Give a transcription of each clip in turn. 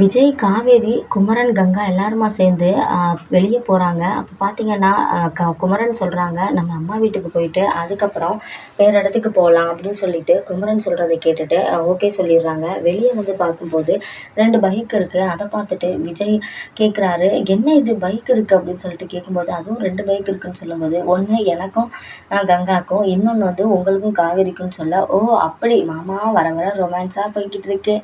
விஜய் காவேரி குமரன் கங்கா எல்லாருமா சேர்ந்து வெளியே போகிறாங்க அப்போ பார்த்தீங்கன்னா க குமரன் சொல்கிறாங்க நம்ம அம்மா வீட்டுக்கு போயிட்டு அதுக்கப்புறம் வேறு இடத்துக்கு போகலாம் அப்படின்னு சொல்லிட்டு குமரன் சொல்கிறத கேட்டுட்டு ஓகே சொல்லிடுறாங்க. வெளியே வந்து பார்க்கும்போது ரெண்டு பைக் இருக்குது அதை பார்த்துட்டு விஜய் கேட்குறாரு என்ன இது பைக் இருக்குது அப்படின்னு சொல்லிட்டு கேட்கும்போது அதுவும் ரெண்டு பைக் இருக்குன்னு சொல்லும்போது ஒன்று எனக்கும் கங்காக்கும் இன்னொன்று வந்து உங்களுக்கும் காவேரிக்கும்னு சொல்ல ஓ அப்படி மாமா வர வர ரொமான்ஸாக போய்கிட்டு இருக்கு.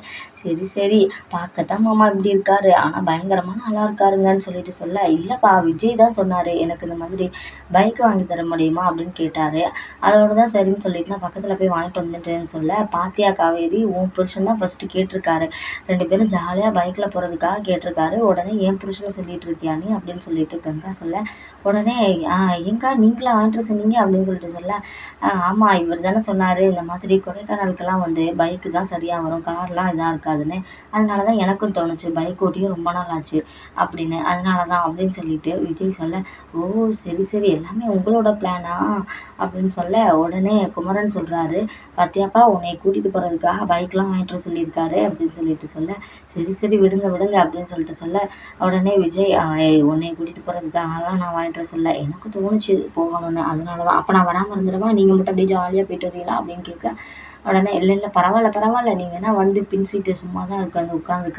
சரி சரி பார்க்க தான் மாமா இப்படி இருக்காரு ஆனால் பயங்கரமான நல்லா இருக்காருங்கன்னு சொல்லிட்டு சொல்ல இல்லைப்பா விஜய் தான் சொன்னார் எனக்கு இந்த மாதிரி பைக் வாங்கி தர முடியுமா? அப்படின்னு கேட்டார். அதோட தான் சரின்னு சொல்லிட்டு நான் பக்கத்தில் போய் வாங்கிட்டு வந்துட்டேன்னு சொல்ல பாத்தியா காவேரி உன் புருஷன் தான் ஃபஸ்ட்டு கேட்டிருக்காரு. ரெண்டு பேரும் ஜாலியாக பைக்கில் போகிறதுக்காக கேட்டிருக்காரு. உடனே என் புருஷனை சொல்லிட்டு இருக்கியா நீ? அப்படின்னு சொல்லிட்டு கங்கா சொல்ல உடனே எங்கா நீங்களாம் வாங்கிட்டு சொன்னீங்க? அப்படின்னு சொல்லிட்டு சொல்ல ஆமாம் இவர் தானே சொன்னார் இந்த மாதிரி கொடைக்கானலுக்கெல்லாம் வந்து பைக்கு தான் சரியாக வரும் கார்லாம் இதாக இருக்காதுன்னு. அதனால தான் எனக்கு எனக்கும் தோணுச்சு. பைக் ஓட்டியும் ரொம்ப நாள் ஆச்சு அப்படின்னு. அதனால தான் அப்படின்னு சொல்லிட்டு விஜய் சொல்ல ஓ சரி சரி எல்லாமே உங்களோட பிளானா அப்படின்னு சொல்ல உடனே குமரன் சொல்கிறாரு பார்த்தியாப்பா உன்னை கூட்டிகிட்டு போகிறதுக்காக பைக்லாம் வாங்கிட்டு சொல்லியிருக்காரு அப்படின்னு சொல்லிட்டு சொல்ல சரி சரி விடுங்க விடுங்க அப்படின்னு சொல்லிட்டு சொல்ல உடனே விஜய் உன்னை கூட்டிகிட்டு போகிறதுக்காகலாம் நான் வாங்கிட்டு சொல்ல எனக்கு தோணுச்சு போகணும்னு. அதனால தான் அப்போ நான் வராமல் இருந்துடுவா? நீங்கள் மட்டும் அப்படியே ஜாலியாக போயிட்டு வரீங்களா? அப்படின்னு கேட்க உடனே இல்லை இல்லை பரவாயில்ல பரவாயில்ல. நீ வேணால் வந்து பின் சீட்டு சும்மா தான் இருக்கு வந்து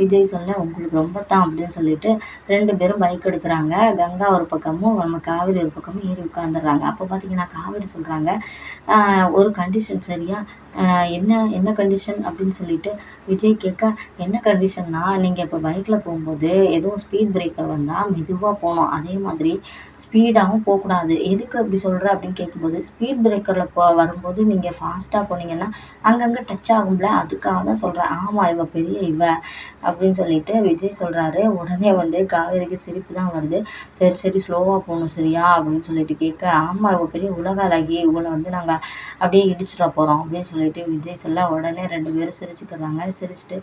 விஜய் சொல்ல உங்களுக்கு ரொம்ப தான் அப்படின்னு சொல்லிட்டு ரெண்டு பேரும் பைக் எடுக்கிறாங்க. கங்கா ஒரு பக்கமும் நம்ம காவேரி ஒரு பக்கமும் ஏறி உட்காந்துடுறாங்க அப்போ பார்த்தீங்கன்னா காவேரி சொல்கிறாங்க ஒரு கண்டிஷன் சரியா? என்ன என்ன கண்டிஷன் அப்படின்னு சொல்லிட்டு விஜய் கேட்க என்ன கண்டிஷன்னா நீங்கள் இப்போ பைக்கில் போகும்போது எதுவும் ஸ்பீட் பிரேக்கர் வந்தால் மெதுவாக போகணும் அதே மாதிரி ஸ்பீடாகவும் போகக்கூடாது. எதுக்கு அப்படி சொல்கிற அப்படின்னு கேட்கும்போது ஸ்பீட் பிரேக்கரில் போ வரும்போது நீங்கள் ஃபாஸ்ட்டாக போனீங்கன்னா அங்கங்கே டச் ஆகும்ல? அதுக்காக தான் சொல்கிறேன் ஆமாம் இவ பெரிய இவ. அப்படின்னு சொல்லிட்டு விஜய் சொல்கிறாரு உடனே வந்து காவேரிக்கு சிரிப்பு தான் வருது. சரி சரி ஸ்லோவாக போகணும் சரியா? அப்படின்னு சொல்லிட்டு கேட்க ஆமாம் அவங்க பெரிய உலக அழகி இவளை வந்து நாங்கள் அப்படியே இடிச்சிட போகிறோம் அப்படின்னு சொல்லிட்டு விஜய் சொல்ல உடனே ரெண்டு பேரும் சிரிச்சுக்கிறாங்க. சிரிச்சுட்டு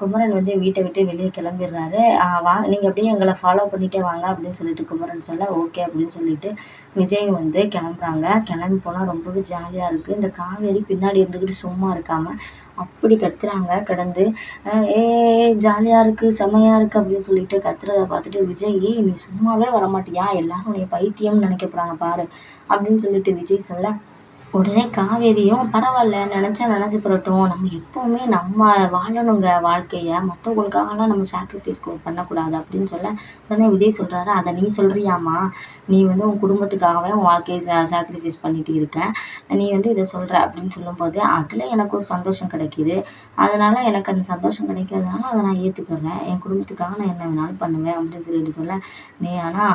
குமரன் வந்து வீட்டை விட்டு வெளியே கிளம்பிடுறாரு. வா நீங்கள் அப்படியே எங்களை ஃபாலோ பண்ணிகிட்டே வாங்க அப்படின்னு சொல்லிட்டு குமரன் சொல்ல ஓகே அப்படின்னு சொல்லிட்டு விஜய் வந்து கிளம்புறாங்க. கிளம்பி போனால் ரொம்பவே ஜாலியாக இருக்குது இந்த காவேரி பின்னாடி இருந்துக்கிட்டு சும்மா இருக்காமல் அப்படி கத்துறாங்க கிடந்து ஏ ஜாலியாக இருக்குது செமையாக இருக்குது அப்படின்னு சொல்லிட்டு கத்துறதை பார்த்துட்டு விஜய் நீ சும்மாவே வரமாட்டியா? எல்லாரும் உன்னை பைத்தியம்னு நினைக்க போகிறாங்க பாரு அப்படின்னு சொல்லிட்டு விஜய் சொல்ல உடனே காவேரியும் பரவாயில்ல நினச்சா நினச்சி போகட்டும் நம்ம எப்போவுமே நம்ம வாழணுங்க வாழ்க்கையை. மற்றவங்களுக்காகலாம் நம்ம சாக்ரிஃபைஸ் பண்ணக்கூடாது அப்படின்னு சொல்ல உடனே விஜய் சொல்கிறாரு அதை நீ சொல்கிறியாம்மா நீ வந்து உன் குடும்பத்துக்காகவே உன் வாழ்க்கையை சா சாக்ரிஃபைஸ் பண்ணிட்டு இருக்க. நீ வந்து இதை சொல்கிற அப்படின்னு சொல்லும்போது அதில் எனக்கு ஒரு சந்தோஷம் கிடைக்கிது. அதனால் எனக்கு அந்த சந்தோஷம் கிடைக்கிறதுனால அதை நான் ஏற்றுக்கிறேன் என் குடும்பத்துக்காக நான் என்ன வேணாலும் பண்ணுவேன் அப்படின்னு சொல்லிட்டு சொல்ல நீ ஆனால்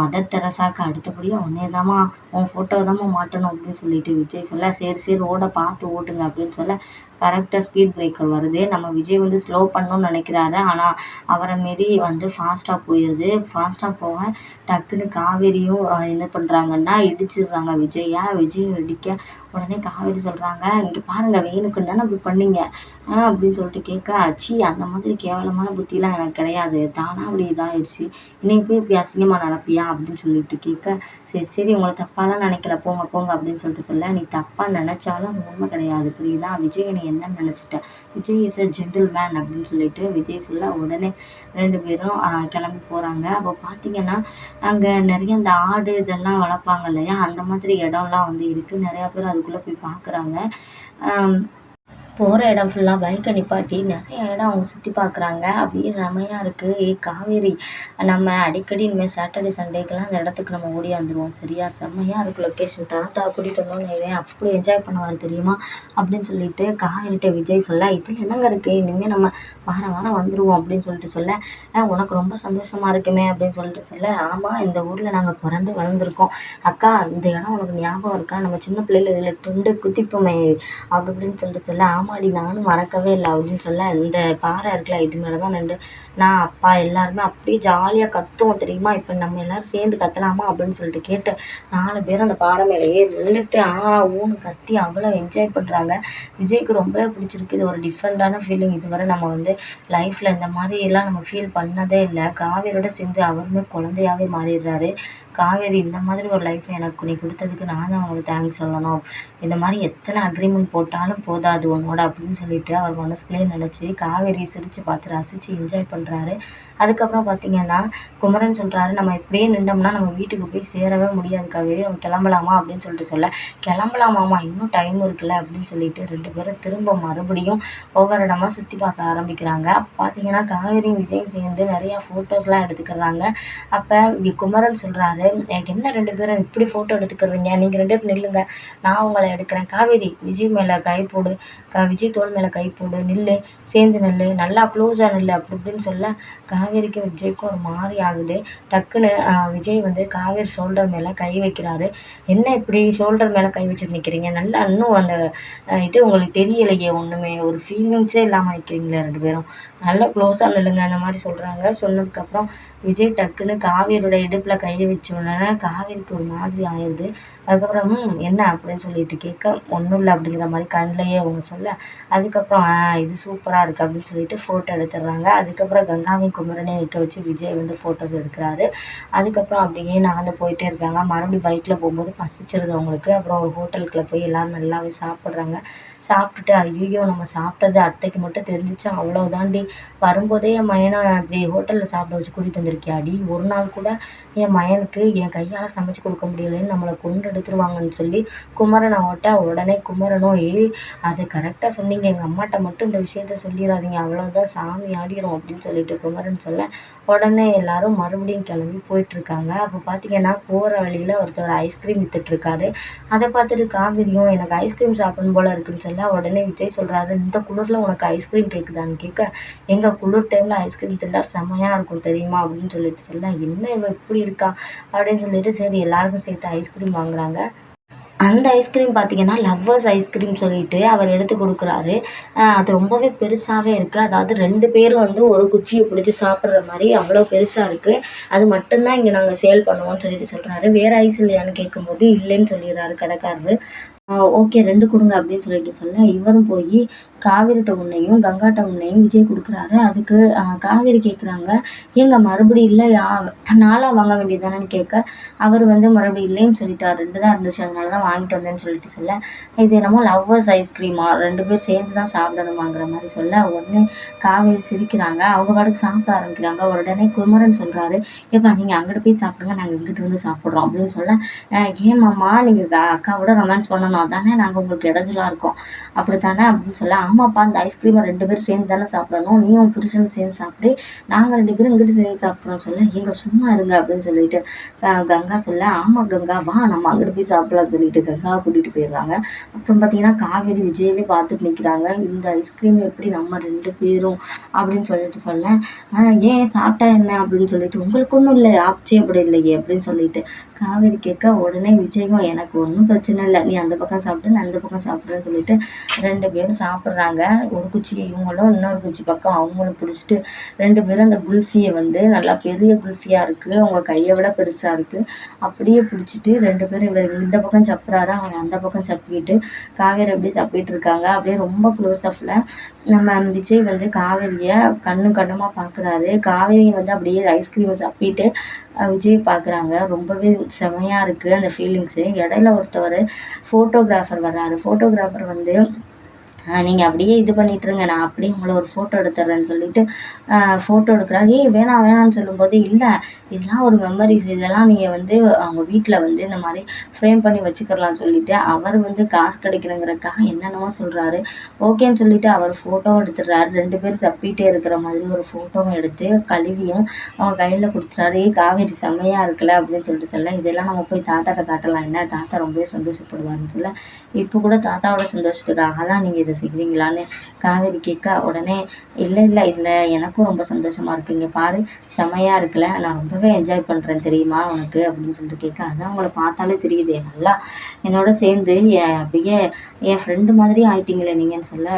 மதர் தெரசாக்கு அடுத்தபடியாக உன்னே தாம்மா உன் ஃபோட்டோ தாம்மா மாட்டணும் அப்படின்னு சொல்லிட்டு விஜய் சொல்ல சரி சரி ரோடை பார்த்து ஓட்டுங்க அப்படின்னு சொல்ல கரெக்டாக ஸ்பீட் பிரேக்கர் வருது. நம்ம விஜய் வந்து ஸ்லோ பண்ணணும்னு நினைக்கிறாரு. ஆனால் அவரை மாரி வந்து ஃபாஸ்ட்டாக போயிடுது ஃபாஸ்ட்டாக போக டக்குன்னு காவேரியும் என்ன பண்ணுறாங்கன்னா இடிச்சிடுறாங்க விஜயை விஜய் இடிக்க உடனே காவேரி சொல்கிறாங்க இங்கே பாருங்கள் வேணுக்குன்னு தானே அப்படி பண்ணீங்க. அப்படின்னு சொல்லிட்டு கேட்க அச்சி அந்த மாதிரி கேவலமான புத்திலாம் எனக்கு கிடையாது. தானாக அப்படி இதாகிடுச்சு இன்னைக்கு போய் இப்படி அசிங்கமாக நடப்பியா? அப்படின்னு சொல்லிட்டு கேட்க சரி சரி உங்களை தப்பாலாம் நினைக்கல போங்க போங்க அப்படின்னு சொல்லிட்டு சொல்ல நீ தப்பாக நினச்சாலும் அது உண்மை கிடையாது. புரியுதா? விஜய் நீ என்னன்னு நினச்சிட்டேன் Vijay is a gentleman அப்படின்னு சொல்லிட்டு விஜய் சொல்ல உடனே ரெண்டு பேரும் கிளம்பி போகிறாங்க அப்போ பார்த்தீங்கன்னா அங்கே நிறைய இந்த ஆடு இதெல்லாம் வளர்ப்பாங்க இல்லையா? அந்த மாதிரி இடம்லாம் வந்து இருக்குது நிறையா பேர் அது அதுக்குள்ளே போய் பார்க்குறாங்க. போகிற இடம் ஃபுல்லாக பைக்கை நிப்பாட்டி நிறைய இடம் அவங்க சுற்றி பார்க்குறாங்க. அப்படியே செமையாக இருக்குது ஏ காவேரி. நம்ம அடிக்கடி இனிமேல் சாட்டர்டே சண்டேக்கெல்லாம் அந்த இடத்துக்கு நம்ம ஓடி வந்துடுவோம் சரியா? செம்மையாக இருக்குது லொக்கேஷன் தாத்தா கூட்டிகிட்டு வந்தோம்னு வைவேன் அப்படி என்ஜாய் பண்ணுவார் தெரியுமா? அப்படின்னு சொல்லிட்டு காவேரிட்ட விஜய் சொல்ல இதில் என்னங்க இருக்குது இனிமேல் நம்ம வாரம் வாரம் வந்துடுவோம் அப்படின்னு சொல்லிட்டு சொல்ல உனக்கு ரொம்ப சந்தோஷமாக இருக்குமே. அப்படின்னு சொல்லிட்டு சொல்ல ஆமாம் இந்த ஊரில் நாங்கள் பிறந்து வளர்ந்துருக்கோம். அக்கா இந்த இடம் உனக்கு ஞாபகம் இருக்கா? நம்ம சின்ன பிள்ளைல இதில் துண்டு குதிப்போமே அப்படி இப்படின்னு சொல்லிட்டு சொல்ல ஆமாம் ஆமாடி நானும் மறக்கவே இல்லை அப்படின்னு சொல்ல இந்த பாறை இருக்குல்ல இது மேலே தான் நின்று நான் அப்பா எல்லாருமே அப்படியே ஜாலியாக கத்துவோம் தெரியுமா? இப்போ நம்ம எல்லோரும் சேர்ந்து கத்தலாமா அப்படின்னு சொல்லிட்டு கேட்டு நாலு பேரும் அந்த பாறை மேலேயே நின்றுட்டு ஆ ஊன்னு கத்தி அவ்வளோ என்ஜாய் பண்ணுறாங்க விஜய்க்கு ரொம்பவே பிடிச்சிருக்கு. இது ஒரு டிஃப்ரெண்ட்டான ஃபீலிங் இதுவரை நம்ம வந்து லைஃப்பில் இந்த மாதிரி எல்லாம் நம்ம ஃபீல் பண்ணதே இல்லை. காவேரியோட சேர்ந்து அவருமே குழந்தையாவே மாறிடுறாரு. காவேரி இந்த மாதிரி ஒரு லைஃப்பை எனக்கு நீ கொடுத்ததுக்கு நான் தான் உனக்கு தேங்க்ஸ் சொல்லணும். இந்த மாதிரி எத்தனை அக்ரிமெண்ட் போட்டாலும் போதாது உன்னோட அப்படின்னு சொல்லிட்டு அவர் மனசுக்குள்ளேயே நினச்சி காவேரி சிரித்து பார்த்து ரசித்து என்ஜாய் பண்ணுறாரு அதுக்கப்புறம் பார்த்தீங்கன்னா குமரன் சொல்கிறாரு நம்ம இப்படியே நின்றோம்னா நம்ம வீட்டுக்கு போய் சேரவே முடியாது காவேரி நம்ம கிளம்பலாமா அப்படின்னு சொல்லிட்டு சொல்ல கிளம்பலாமாமா இன்னும் டைம் இருக்குல்ல அப்படின்னு சொல்லிட்டு ரெண்டு பேரும் திரும்ப மறுபடியும் ஒவ்வொரு இடமா சுற்றி பார்க்க ஆரம்பிக்கிறாங்க. அப்போ பார்த்தீங்கன்னா காவேரியும் விஜய் சேர்ந்து நிறையா ஃபோட்டோஸ்லாம் எடுத்துக்கிறாங்க. அப்போ குமரன் சொல்கிறாரு என்ன ரெண்டு பேரும் இப்படி ஃபோட்டோ எடுத்துக்கிறீங்க? நீங்கள் ரெண்டு பேரும் நில்லுங்க. நான் உங்களை எடுக்கிறேன். காவேரி விஜய் மேலே கை போடு. க விஜய் தோல் மேலே கை போடு. நில்லு. சேர்ந்து நில்லு. நல்லா க்ளோஸாக நில்லு. அப்படி இப்படின்னு சொல்ல காவேரிக்கும் விஜய்க்கும் ஒரு மாதிரி ஆகுது. டக்குன்னு விஜய் வந்து காவேரி ஷோல்டர் மேலே கை வைக்கிறாரு. என்ன இப்படி ஷோல்டர் மேலே கை வச்சுட்டு நிற்கிறீங்க நல்லா இன்னும் அந்த இது உங்களுக்கு தெரியலையே ஒன்றுமே ஒரு ஃபீலிங்ஸே இல்லாமல் நிற்கிறீங்களே ரெண்டு பேரும். நல்லா க்ளோஸாக நில்லுங்க. அந்த மாதிரி சொல்கிறாங்க சொன்னதுக்கப்புறம் விஜய் டக்குன்னு காவேரியோட இடுப்பில் கை வச்சு உடனே காவேரிக்கு ஒரு மாதிரி ஆயிடுது அதுக்கப்புறம் என்ன அப்படின்னு சொல்லிட்டு கேட்க ஒன்றும் இல்லை அப்படிங்கிற மாதிரி கண்ணிலேயே அவங்க சொல்ல அதுக்கப்புறம் இது சூப்பராக இருக்குது அப்படின்னு சொல்லிட்டு ஃபோட்டோ எடுத்துடுறாங்க. அதுக்கப்புறம் கங்காவின் குமரனை வைக்க வச்சு விஜய் வந்து ஃபோட்டோஸ் எடுக்கிறாரு. அதுக்கப்புறம் அப்படியே நகர்ந்து போயிட்டே இருக்காங்க. மறுபடியும் பைக்கில் போகும்போது பசிச்சிருது அவங்களுக்கு. அப்புறம் ஒரு ஹோட்டலுக்குள்ளே போய் எல்லோரும் நல்லாவே சாப்பிட்றாங்க. சாப்பிட்டுட்டு ஐயோ நம்ம சாப்பிட்டது அத்தைக்கு மட்டும் தெரிஞ்சிச்சு? அவ்வளோதாண்டி வரும்போதே என் மயனை அப்படி ஹோட்டலில் சாப்பிட வச்சு கூட்டிகிட்டு வந்திருக்கியாடி? ஒரு நாள் கூட என் மகனுக்கு என் கையால் சமைச்சு கொடுக்க முடியலைன்னு நம்மளை கொண்டு எடுத்துருவாங்கன்னு சொல்லி குமரனை ஓட்ட உடனே குமரனும் ஏய் அது கரெக்டாக சொன்னீங்க. எங்கள் அம்மாட்ட மட்டும் இந்த விஷயத்த சொல்லிடாதீங்க அவ்வளோதான் சாமி ஆடிடும் அப்படின்னு சொல்லிட்டு குமரன் சொல்ல உடனே எல்லாரும் மறுபடியும் கிளம்பி போயிட்டுருக்காங்க. அப்போ பார்த்தீங்கன்னா போகிற வழியில் ஒருத்தர் ஐஸ்கிரீம் விற்றுட்ருக்காரு அதை பார்த்துட்டு காவிரியும் எனக்கு ஐஸ்கிரீம் சாப்பிடணும் போல் இருக்குன்னு சொல்ல உடனே விஜய் சொல்கிறாரு இந்த குளிரில் உனக்கு ஐஸ்கிரீம் கேட்குதான்னு கேட்க எங்கள் குளிர் டைமில் ஐஸ்கிரீம் திண்டா செம்மையாக இருக்கும் தெரியுமா? அப்படின்னு சொல்லிட்டு சொல்ல என்ன இவன் இப்படி இருக்கா? அப்படின்னு சொல்லிட்டு சரி எல்லாருக்கும் சேர்த்து ஐஸ்கிரீம் வாங்குறாங்க. அந்த ஐஸ்கிரீம் பார்த்தீங்கன்னா லவ்வர்ஸ் ஐஸ்கிரீம் சொல்லிட்டு அவர் எடுத்து கொடுக்குறாரு. அது ரொம்பவே பெருசாகவே இருக்குது அதாவது ரெண்டு பேரும் வந்து ஒரு குச்சியை பிடிச்சி சாப்பிட்ற மாதிரி அவ்வளோ பெருசாக இருக்குது அது மட்டும்தான் இங்கே நாங்கள் சேல் பண்ணுவோம்னு சொல்லிட்டு சொல்கிறாரு வேறு ஐஸ் இல்லையான்னு கேட்கும்போது இல்லைன்னு சொல்லிடுறாரு கடைக்காரரு. ஓகே ரெண்டு கொடுங்க அப்படின்னு சொல்லிட்டு சொல்ல இவரும் போய் காவேரிட்ட உன்னையும் கங்காட்ட உன்னையும் விஜய் கொடுக்குறாரு. அதுக்கு காவேரி கேட்குறாங்க ஏங்க மறுபடியும் இல்லை யா நாளாக வாங்க வேண்டியது தானேன்னு கேட்க அவர் வந்து மறுபடியும் இல்லைன்னு சொல்லிட்டார். ரெண்டு தான் இருந்துச்சு அதனால தான் வாங்கிட்டு வந்தேன்னு சொல்லிட்டு சொல்ல இது என்னமோ லவ்வர்ஸ் ஐஸ்கிரீமா? ரெண்டு பேர் சேர்ந்து தான் சாப்பிடணுமாங்கிற மாதிரி சொல்ல உடனே காவேரி சிரிக்கிறாங்க. அவங்க பாட்டுக்கு சாப்பிட ஆரம்பிக்கிறாங்க. உடனே குமரன் சொல்கிறாரு ஏப்பா நீங்கள் அங்கிட்டு போய் சாப்பிடுங்க நாங்கள் இங்கிட்டு வந்து சாப்பிட்றோம் அப்படின்னு சொல்ல ஏமாம்மா நீங்கள் அக்காவோட ரொமான்ஸ் பண்ணணும். தானே நாங்கள் உங்களுக்கு இடைஞ்சலாக இருக்கோம். அப்படி தானே அப்படின்னு சொல்ல ஆமாப்பா அந்த ஐஸ்கிரீமை ரெண்டு பேரும் சேர்ந்து தானே சாப்பிடணும். நீயும் புருஷன் சேர்ந்து சாப்பிடு. நாங்கள் ரெண்டு பேரும் இங்கிட்டு சேர்ந்து சாப்பிட்றோம் சொல்ல. எங்கள் சும்மா இருங்க அப்படின்னு சொல்லிட்டு கங்கா சொல்ல ஆமாம் கங்கா வா நம்ம அங்கிட்டு போய் சாப்பிடலாம்னு சொல்லிட்டு கங்காவை கூட்டிகிட்டு போயிடுறாங்க. அப்புறம் பார்த்தீங்கன்னா காவேரி விஜயவே பார்த்துட்டு நிற்கிறாங்க இந்த ஐஸ்கிரீம் எப்படி நம்ம ரெண்டு பேரும்? அப்படின்னு சொல்லிட்டு சொல்ல ஏன் சாப்பிட்டா என்ன? அப்படின்னு சொல்லிட்டு உங்களுக்கு ஒன்றும் இல்லை ஆச்சரியப்பட இல்லையே அப்படின்னு சொல்லிட்டு காவேரி கேட்க உடனே விஜயம் எனக்கு ஒன்றும் பிரச்சனை இல்லை. நீ அந்த பக்கம் சாப்பிட்டு நான் அந்த பக்கம் சாப்பிட்றேன்னு சொல்லிட்டு ரெண்டு பேரும் சாப்பிட்றாங்க. ஒரு குச்சி இவங்களும் இன்னொரு குச்சி பக்கம் அவங்களும் பிடிச்சிட்டு ரெண்டு பேரும் அந்த குல்ஃபியை வந்து நல்லா பெரிய குல்ஃபியாக இருக்குது அவங்க கையை விட பெருசாக இருக்குது அப்படியே பிடிச்சிட்டு ரெண்டு பேரும் இவர் இந்த பக்கம் சப்புறாரு? அவங்க அந்த பக்கம் சப்பிக்கிட்டு காவேரி அப்படியே சப்பிட்டு இருக்காங்க. அப்படியே ரொம்ப க்ளோஸ் அப்பில் நம்ம விஜய் வந்து காவேரியை கண்ணு கண்ணுமாக பார்க்குறாரு காவேரியை வந்து அப்படியே ஐஸ்கிரீமை சப்பிட்டு விஜய் பார்க்குறாங்க ரொம்பவே செமையாக இருக்குது அந்த ஃபீலிங்ஸு இடையில ஒருத்தவர் ஃபோட்டோகிராஃபர் வர்றாரு. ஃபோட்டோகிராஃபர் வந்து நீங்கள் அப்படியே இது பண்ணிட்டுருங்க. நான் அப்படியே உங்களை ஒரு ஃபோட்டோ எடுத்துட்றேன்னு சொல்லிட்டு ஃபோட்டோ எடுக்கிறாங்க ஏய் வேணாம் வேணாம்னு சொல்லும்போது இல்லை. இதெல்லாம் ஒரு மெமரிஸ் இதெல்லாம் நீங்கள் வந்து அவங்க வீட்டில் வந்து இந்த மாதிரி ஃப்ரேம் பண்ணி வச்சுக்கிறலாம் சொல்லிட்டு அவர் வந்து காசு கிடைக்கணுங்கிறதுக்காக என்னென்னமோ சொல்கிறாரு ஓகேன்னு சொல்லிட்டு அவர் ஃபோட்டோவும் எடுத்துடுறாரு. ரெண்டு பேரும் தப்பிட்டே இருக்கிற மாதிரி ஒரு ஃபோட்டோவும் எடுத்து கழுவியும் அவங்க கையில் கொடுத்துறாரு. ஏய் காவேரி செம்மையாக இருக்குல்ல அப்படின்னு சொல்லிட்டு சொல்ல இதெல்லாம் நம்ம போய் தாத்தாட்ட காட்டலாம். என்ன? தாத்தா ரொம்பவே சந்தோஷப்படுவாருன்னு சொல்ல இப்போ கூட தாத்தாவோட சந்தோஷத்துக்காக தான் நீங்கள் இதை செய்கிறீங்களான்னு காவேரி கேட்க உடனே இல்லை இல்லை இதில் எனக்கும் ரொம்ப சந்தோஷமாக இருக்குது இங்கே பாரு செமையாக இருக்குல்ல. நான் ரொம்பவே என்ஜாய் பண்ணுறேன் தெரியுமா உனக்கு? அப்படின்னு சொல்லிட்டு கேட்க அதான் உங்களை பார்த்தாலே தெரியுது. நல்லா என்னோட சேர்ந்து அப்படியே என் ஃப்ரெண்டு மாதிரி ஆயிட்டீங்களே நீங்கன்னு சொல்ல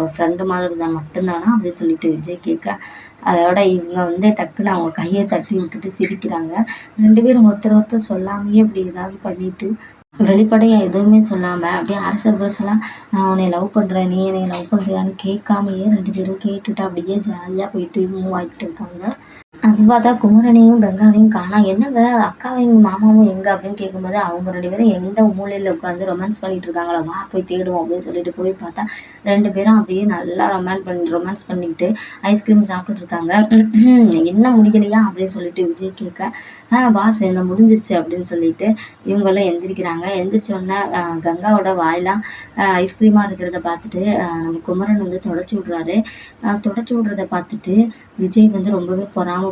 ஒரு ஃப்ரெண்டு மாதிரி தான் மட்டும்தானா? அப்படின்னு சொல்லிட்டு விஜய் கேட்க அதோட இவங்க வந்து டக்குன்னு அவங்க கையை தட்டி விட்டுட்டு சிரிக்கிறாங்க. ரெண்டு பேரும் ஒருத்தர் ஒருத்தர் சொல்லாமையே இப்படி ஏதாவது பண்ணிவிட்டு வெளிப்படையாக எதுவுமே சொல்லாமல் அப்படியே அரசல் புரசலாக நான் உன்னை லவ் பண்ணுறேன் நீ என்னை லவ் பண்ணுறியான்னு கேட்காமயே ரெண்டு பேரும் கேட்டுட்டு அப்படியே ஜாலியாக போயிட்டு மூவ் ஆகிட்டு இருக்காங்க. அப்போ பார்த்தா குமரனையும் கங்காவையும் காணாம் என்னங்க? அக்காவையும் மாமாவும் எங்கே அப்படின்னு கேட்கும்போது அவங்க ரெண்டு பேரும் எந்த மூலையில் உட்காந்து ரொமான்ஸ் பண்ணிட்டு இருக்காங்களா வா போய் தேடுவோம் அப்படின்னு சொல்லிட்டு போய் பார்த்தா ரெண்டு பேரும் அப்படியே நல்லா ரொமான்ஸ் பண்ணி ரொமான்ஸ் பண்ணிக்கிட்டு ஐஸ்கிரீம் சாப்பிட்டுட்டு இருக்காங்க. என்ன முடியலையா அப்படின்னு சொல்லிட்டு விஜய் கேட்க ஆ பாஸ் என்ன முடிஞ்சிருச்சு அப்படின்னு சொல்லிட்டு இவங்கெல்லாம் எந்திரிக்கிறாங்க. எந்திரிச்சோடனே கங்காவோட வாயெல்லாம் ஐஸ்கிரீமாக இருக்கிறத பார்த்துட்டு நம்ம குமரன் வந்து தொடச்சி விட்றாரு. தொடச்சி விட்றத பார்த்துட்டு விஜய் வந்து ரொம்பவே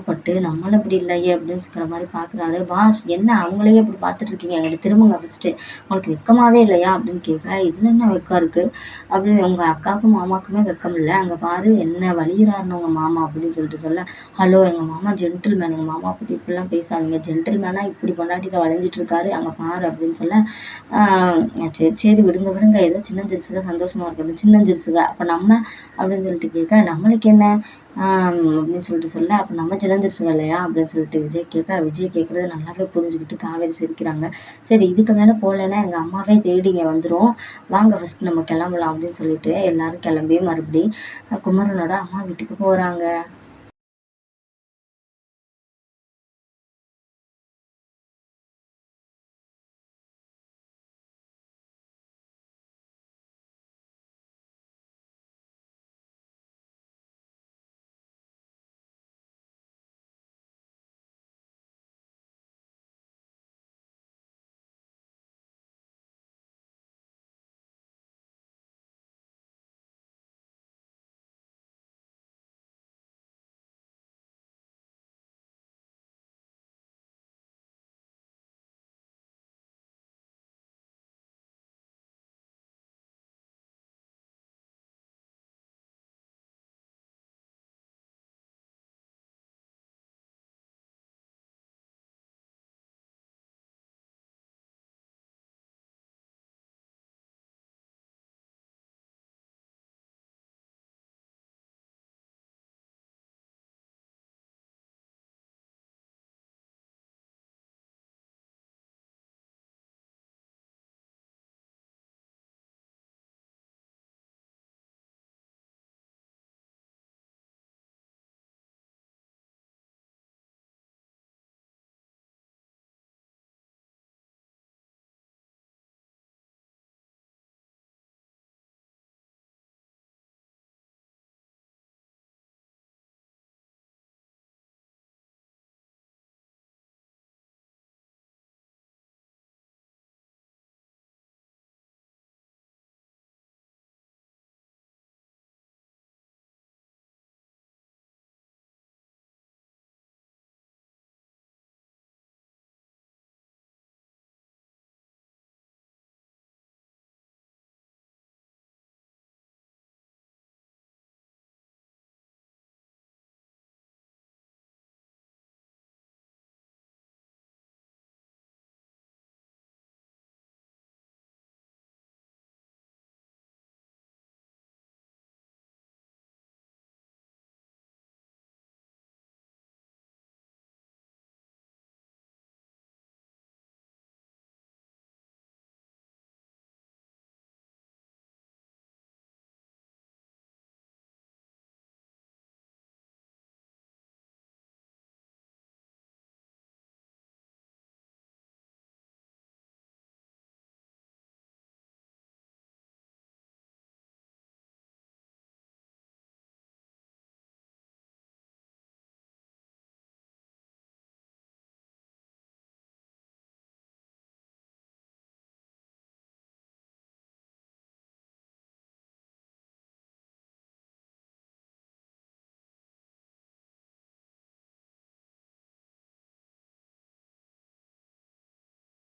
கோவப்பட்டு நம்மளும் இப்படி இல்லையே அப்படின்னு சொல்கிற மாதிரி பார்க்குறாரு பாஸ் என்ன? அவங்களையே இப்படி பார்த்துட்டு இருக்கீங்க. எங்கிட்ட திரும்புங்க ஃபஸ்ட்டு உங்களுக்கு வெக்கமாகவே இல்லையா? அப்படின்னு கேட்க இதில் என்ன வெக்கம் இருக்குது அப்படின்னு உங்கள் அக்காவுக்கும் மாமாவுக்குமே வெக்கம் இல்லை. அங்கே பாரு என்ன வலிகிறாருன்னு உங்கள் மாமா அப்படின்னு சொல்லிட்டு சொல்ல ஹலோ எங்கள் மாமா ஜென்டில்மேன் எங்கள் மாமா பற்றி இப்படிலாம் பேசாதீங்க. ஜென்டில்மேனாக இப்படி பொண்டாட்டியில் வளைஞ்சிட்டு இருக்காரு. அங்கே பாரு அப்படின்னு சொல்ல சரி சரி விடுங்க விடுங்க. ஏதோ சின்ன ஜெருசுக சந்தோஷமாக இருக்கு. சின்ன ஜெருசுக அப்போ நம்ம அப்படின்னு சொல்லிட்டு கேட்க நம்மளுக்கு என்ன? அப்படின்னு சொல்லிட்டு சொல்ல அப்போ நம்ம சின்னஞ்சிருச்சுங்க இல்லையா? அப்படின்னு சொல்லிட்டு விஜய் கேட்க விஜய் கேட்குறது நல்லாவே புரிஞ்சுக்கிட்டு காவேரி சிரிக்கிறாங்க. சரி இதுக்கு மேலே போகலன்னா எங்கள் அம்மாவே தேடிங்க வந்துடும் வாங்க ஃபஸ்ட் நம்ம கிளம்பலாம் அப்படின்னு சொல்லிட்டு எல்லோரும் கிளம்பி மறுபடி குமரனோட அம்மா வீட்டுக்கு போகிறாங்க